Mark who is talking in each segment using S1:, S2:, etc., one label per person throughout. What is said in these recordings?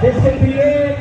S1: This can be it.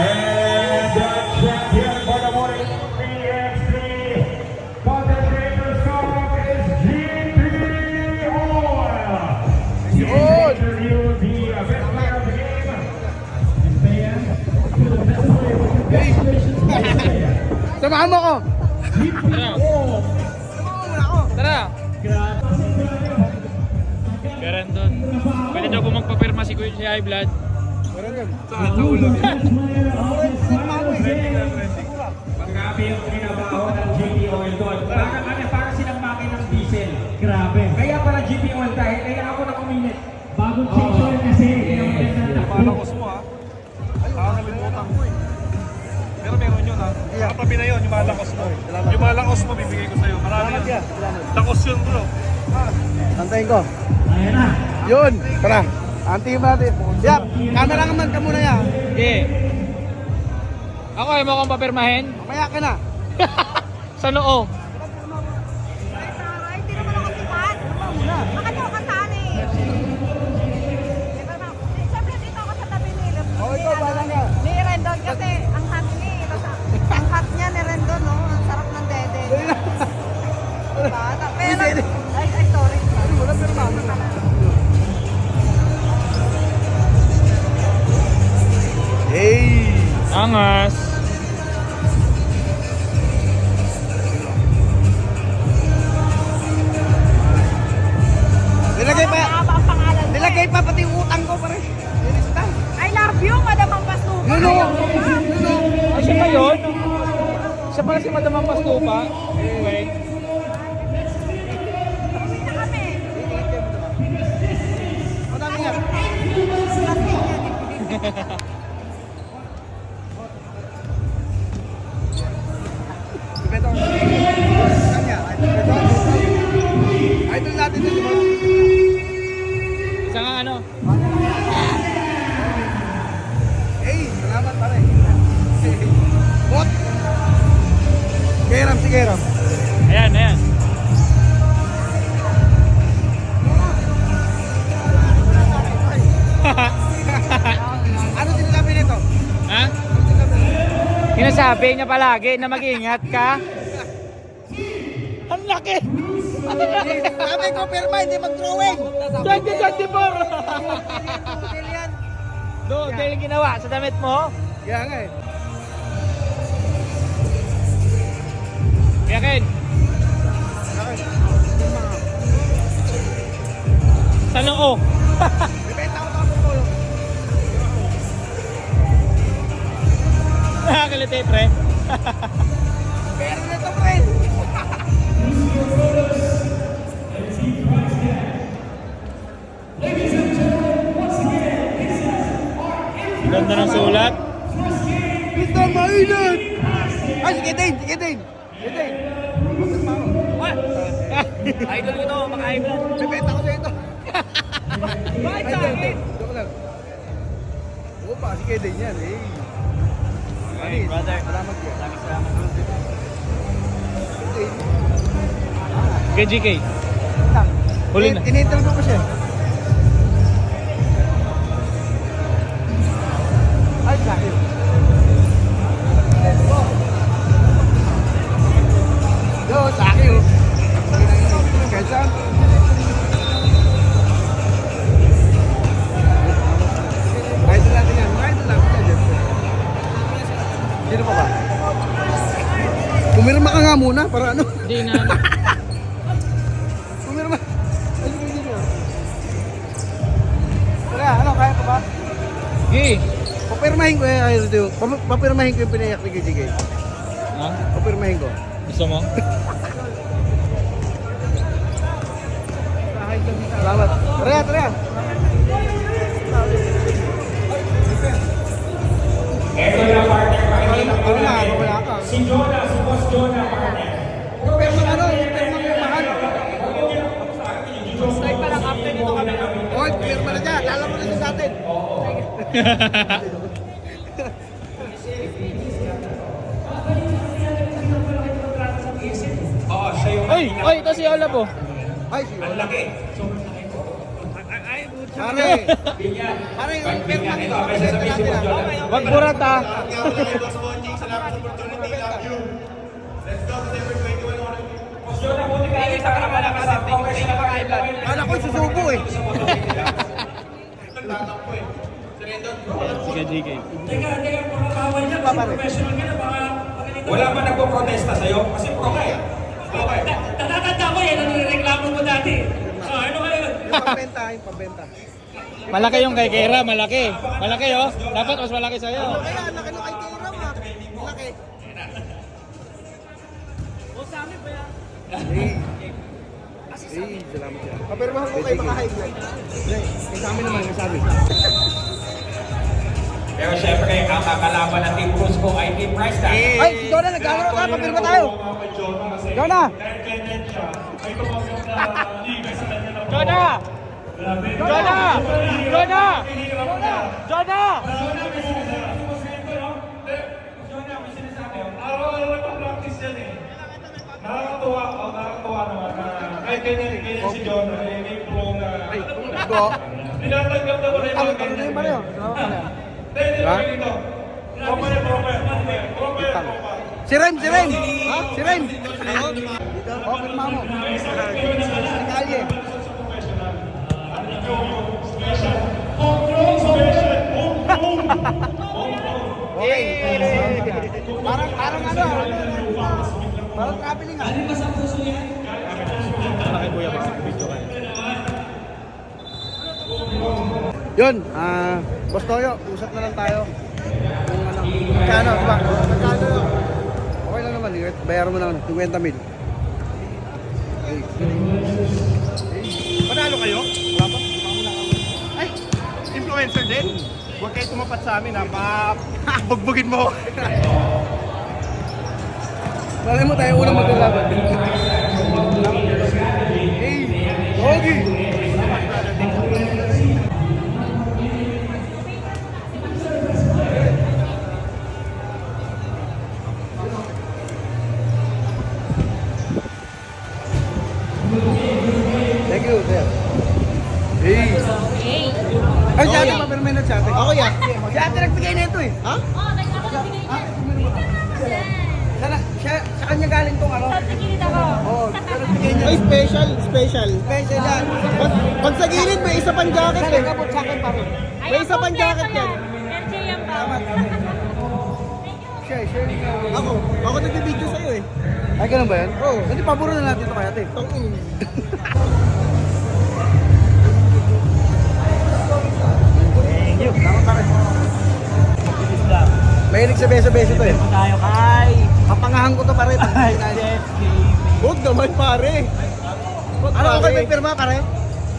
S1: And the champion for the morning PX3 content creator song is GP Oil. You can interview the best player of the game. Miss Mayan, to the best player. Congratulations, Miss Mayan.
S2: Samahan mo ko.
S1: GP Oil.
S3: Tara! Karen doon. Pwede daw po magpapirma si Kuya si High Blood.
S1: Grabe yung trinabaho ng GP Oil doon. Parang ano, parang silang makinang diesel. Grabe. Kaya pala GP Oil dahil kaya ako na kuminit. Bagong change oil kasi. Kaya maganda na takbo.
S4: Malakos mo ha. Ay, nakakalimutan ko eh. Pero meron yun ha. Katabi na yun, yung malakos mo. Yung malakos mo, bibigay ko sa'yo. Marami yun. Takos yun bro.
S2: Antayin ko. Yun. Tara. Antayin mo natin. Yap. Camera ka man ka muna yan.
S3: Sige. Ako ay mo akong papirmahin.
S2: Mamaya ka na.
S3: Sa noo.
S5: Ay, hindi naman
S3: Siya pala si Madam ang Pastupa. Wait.
S5: Uwi na
S2: Geram si Geram.
S3: Ayan, ayan.
S2: Ano sinasabi nito?
S3: ha? Sinasabi niya palagi na mag-ingat ka. Ang laki!
S2: Sabi ko, pirma, hindi mag-drawing.
S3: 2024!
S2: yan.
S3: Do, dahil ginawa sa damit mo.
S2: Kaya nga eh.
S3: Yakin, sa noo.
S2: Po.
S3: Nakakalite, pre.
S2: Pero na ito, pre.
S3: Ganda ng sulat.
S2: Pista mainit. Ay, sige din, sige din. Din.
S3: Idol ko to, mga idol.
S2: Bibenta ko sa ito.
S3: Bakit sa
S2: ito,
S3: akin?
S2: Joke lang. Opa, sige din yan. Eh.
S3: Okay, brother.
S2: Salamat ka.
S3: Maraming salamat.
S2: Okay.
S3: Kay GK. Huli na.
S2: Tinitanong ko siya. Pa? Pumirma ka nga muna para ano?
S3: Hindi na.
S2: Pumirma. Ay, sige, sige. Tara, ano, kaya pa ba?
S3: Gi.
S2: Papirmahin ko eh, ayun dito. Papirmahin ko yung pinayak ni KJK.
S3: Ha?
S2: Papirmahin ko.
S3: Gusto mo?
S2: Salamat. Tara, tara.
S1: Si Jonah, si Boss Jonah partner.
S2: Pirma ano, pirma pirmahan.
S3: Stay pa lang after dito kami.
S2: Oy, pirma na dyan. Lala mo na sa atin.
S1: Oo,
S3: Oy, oy, ito si Ola po.
S2: Ay, si
S6: Ang laki.
S2: Pare. Pare, yung pirma
S6: Ito, may sasabihin Boss Jordan.
S3: Wag burat ha.
S6: Boss Jordan, buti ka rin sa kamalakas sa professional ka high blood.
S2: Kala ko susubo eh.
S3: Sige, JK.
S7: Teka, teka, mga kawal niya, kasi professional ka na, baka.
S6: Wala ba nagpo-protesta sa'yo? Kasi pro ka eh. Okay.
S7: Natatanda ko eh, nanireklamo mo dati. Ah, ano kayo?
S2: Yung pambenta, yung pambenta.
S3: Malaki yung kay Kera, malaki. Malaki oh. Dapat mas malaki sa'yo.
S2: Kaya, laki nung kay Kira mo. Laki. Eh, eh, salamat yan. Papirmahan ko kay mga high blood. Sa amin naman, sabi.
S6: Pero syempre, ang kakalaban ng Team Cusco ay Team Price Tag.
S2: Ay, si Jonah, nagkakaroon ka, papirma tayo. Jonah!
S3: Jonah! Jonah! Jonah! Jonah!
S4: Araw-araw nagpa-practice yan eh. Nakakatuwa, oh, nakakatuwa naman na kahit ganyan, ganyan si John, eh, may pro na...
S2: Ay, go.
S4: Tinatanggap na mga
S2: ano na yung oh. Salamat pala.
S4: Hindi, hindi,
S2: Ha?
S4: hindi, dito. Proper, proper, proper, proper, proper.
S2: Si Rem, si! Ha? Si Rem! Dito, oh, pirma mo. Si Kalye. Okay. Parang, parang ano, parang traveling ah. Yun, ah, Boss Toyo, usap na lang tayo. Kung ano, magkano, diba? Magkano, okay lang naman, bayaran mo na ano, 50 mil. Okay.
S4: Panalo kayo? Wala pa? Ay, influencer din? Huwag kayo tumapat sa amin ha, bugbugin mo.
S2: Malay mo tayo unang maglalaban. Hey, Yogi! Thank you, sir. Hey! Ay, si ate, papirmin na si ate. Ako yan. Si ate nagbigay na ito eh. Ha? Sana, siya, sa kanya galing tong ano? Oo, pero bigay niya.
S8: Ay, special, special.
S2: Special yan.
S8: Pag, pag sa gilid, may isa pang jacket eh.
S2: sa akin pa rin.
S8: May isa pang jacket yan.
S5: RJ yan pa.
S2: Share, share niyo.
S8: Ako, ako nagbibideo sa'yo eh.
S2: Ay, ganun ba yan?
S8: Oo.
S2: Hindi, paburo na natin ito kaya, ate. Thank you. Tama pa rin. Mahilig sa beso-beso to eh.
S3: Tayo kay
S2: Papangahan ko to pare. Pag
S3: Jeff
S8: Huwag naman pare. Huwag
S2: Ano, okay may pirma pare?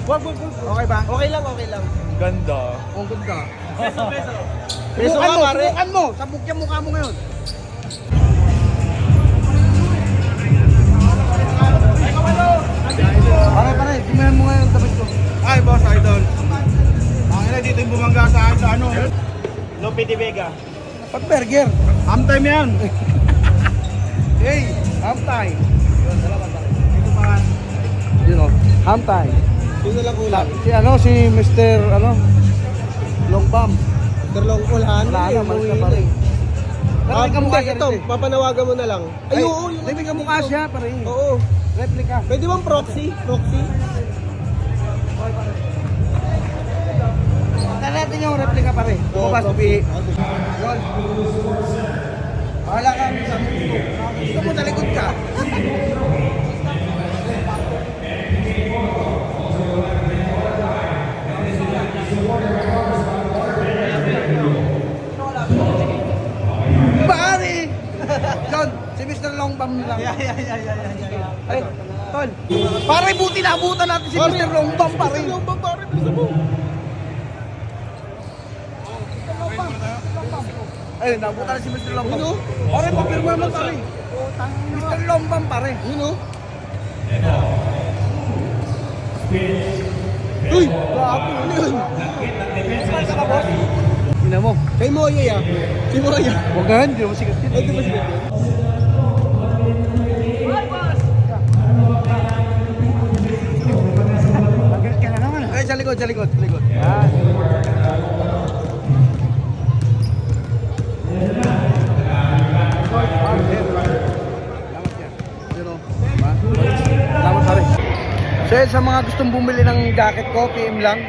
S8: Huwag, huwag, huwag.
S2: Okay ba?
S8: Okay lang, okay lang.
S3: Ganda.
S2: Ang ganda.
S8: Peso
S2: Subukan
S8: ka
S2: mo,
S8: pare.
S2: subukan mo. Sabuk yung mukha mo ngayon. Pare, pare, tumayan mo ngayon damit ko.
S8: Ay, boss, idol. Ang ina dito yung bumangga sa sa ano. Lope de Vega.
S2: Pag burger.
S8: Ham time yan.
S2: Hey, ham time.
S8: Ito pa.
S2: Yun o, ham time.
S8: Sino lang kulang?
S2: Si ano, si Mr. ano, Long Bomb.
S8: Darlong kulahan.
S2: Wala na, malis na pare.
S8: Ah,
S2: Replika mukha
S8: hindi,
S2: siya
S8: ito,
S2: rin eh.
S8: papanawagan mo na lang. Ay, oo. yung-
S2: Replika mukha siya pare.
S8: Oo.
S2: Replika.
S8: Pwede bang proxy? Proxy?
S2: Tala natin yung pare. Bumabas,
S8: proxy.
S2: upihi. Yun. Bahala ka sa gusto. Mo sa likod ka. Pare! John, si Mr. Longbam lang. Yeah, yeah, yeah, yeah, Ay, tol. Pare, buti na abutan natin si Mr. Longbam, pare.
S8: Mr. Longbam, pare. Gusto mo?
S2: Ay, nabutan na si Mr. Longbam.
S8: Ano?
S2: Pare, papirma mo, pare. Mr. Longbam, pare.
S8: Yun o. Uy! Grabe, ano yun?
S2: Ina mo.
S8: Kay Moya ya. Si Moya.
S2: Huwag na, hindi mo sikat yun.
S8: Ay, di ba siya?
S2: likod, sa likod, sa likod.
S3: Yan.
S2: Salamat yan. Yun o. Diba? Salamat pare. So yun, sa mga gustong bumili ng jacket ko, PM lang.